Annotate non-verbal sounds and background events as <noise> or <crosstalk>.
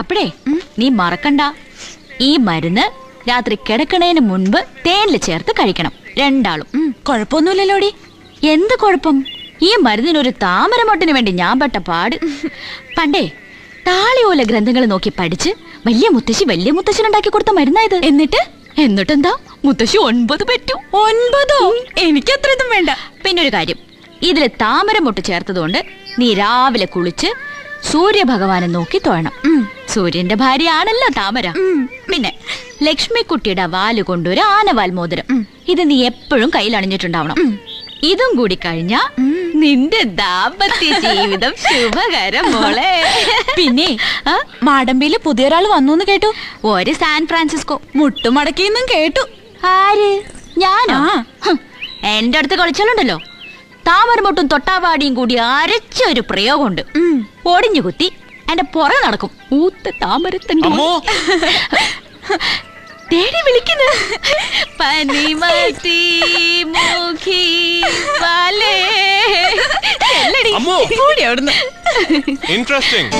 അപ്പഴേ നീ മറക്കണ്ട. ഈ മരുന്ന് രാത്രി കിടക്കണേന് മുൻപ് തേനിൽ ചേർത്ത് കഴിക്കണം രണ്ടാളും. കൊഴപ്പൊന്നുമില്ലല്ലോടി കുഴപ്പമൊന്നുമില്ലല്ലോടി. എന്ത് കുഴപ്പം? ഈ മരുന്നിനൊരു താമരമൊട്ടിന് വേണ്ടി ഞാൻ പെട്ട പാട്. പണ്ടേ താളിയോല ഗ്രന്ഥങ്ങൾ നോക്കി പഠിച്ച് വലിയ മുത്തശ്ശി വലിയ മുത്തശ്ശനുണ്ടാക്കി കൊടുത്ത മരുന്നായത് എന്നിട്ട്? എന്നിട്ടെന്താ? മുത്തശ്ശി ഒൻപത് പറ്റു. ഒൻപതോ? എനിക്ക് അത്രയൊന്നും വേണ്ട. പിന്നെ ഒരു കാര്യം ഇതിൽ താമരമൊട്ട് ചേർത്തതുകൊണ്ട് നീ രാവിലെ കുളിച്ച് സൂര്യഭഗവാനെ നോക്കി തൊഴണം. സൂര്യന്റെ ഭാര്യയാണല്ലോ താമര. പിന്നെ ലക്ഷ്മിക്കുട്ടിയുടെ വാൽ കൊണ്ടൊരു ആനവാൽ മോതിരം. ഇത് നീ എപ്പോഴും കയ്യിൽ അണിഞ്ഞിട്ടുണ്ടാവണം. ഇതും കൂടി കഴിഞ്ഞ നിന്റെ ദാമ്പത്യ ജീവിതം <laughs> ശുഭകരം മോളെ. പിന്നെ? മാടമ്പിയിൽ പുതിയൊരാൾ വന്നു എന്ന് കേട്ടു. ഒരു സാൻ ഫ്രാൻസിസ്കോ. മുട്ടുമടക്കിന്നും കേട്ടു. ആര്? ഞാനോ? എന്റെ അടുത്ത് കളിച്ചാലുണ്ടല്ലോ. താമരമൊട്ടും തൊട്ടാവാടിയും കൂടി അരച്ച ഒരു പ്രയോഗമുണ്ട്. ഒടിഞ്ഞു കുത്തി എന്റെ പുറ നടക്കും. ഊത്ത താമരത്തണ്ട് തേടി വിളിക്കുന്നു. പനിമത്തി മുഖി പാലേ ഇൻട്രസ്റ്റിംഗ്